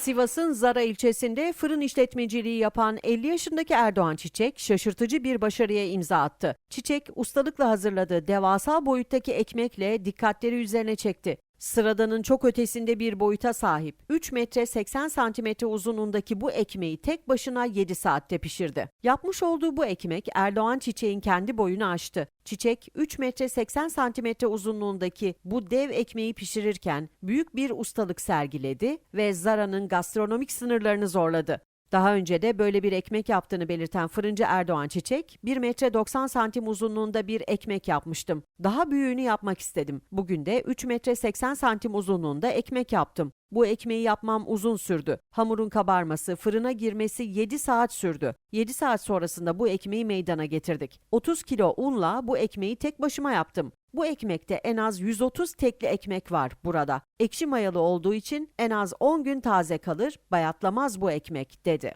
Sivas'ın Zara ilçesinde fırın işletmeciliği yapan 50 yaşındaki Erdoğan Çiçek şaşırtıcı bir başarıya imza attı. Çiçek ustalıkla hazırladığı devasa boyuttaki ekmekle dikkatleri üzerine çekti. Sıradanın çok ötesinde bir boyuta sahip 3 metre 80 santimetre uzunluğundaki bu ekmeği tek başına 7 saatte pişirdi. Yapmış olduğu bu ekmek Erdoğan Çiçek'in kendi boyunu aştı. Çiçek 3 metre 80 santimetre uzunluğundaki bu dev ekmeği pişirirken büyük bir ustalık sergiledi ve Zara'nın gastronomik sınırlarını zorladı. Daha önce de böyle bir ekmek yaptığını belirten fırıncı Erdoğan Çiçek, 1 metre 90 santim uzunluğunda bir ekmek yapmıştım. Daha büyüğünü yapmak istedim. Bugün de 3 metre 80 santim uzunluğunda ekmek yaptım. Bu ekmeği yapmam uzun sürdü. Hamurun kabarması, fırına girmesi 7 saat sürdü. 7 saat sonrasında bu ekmeği meydana getirdik. 30 kilo unla bu ekmeği tek başıma yaptım. Bu ekmekte en az 130 tekli ekmek var burada. Ekşi mayalı olduğu için en az 10 gün taze kalır, bayatlamaz bu ekmek dedi.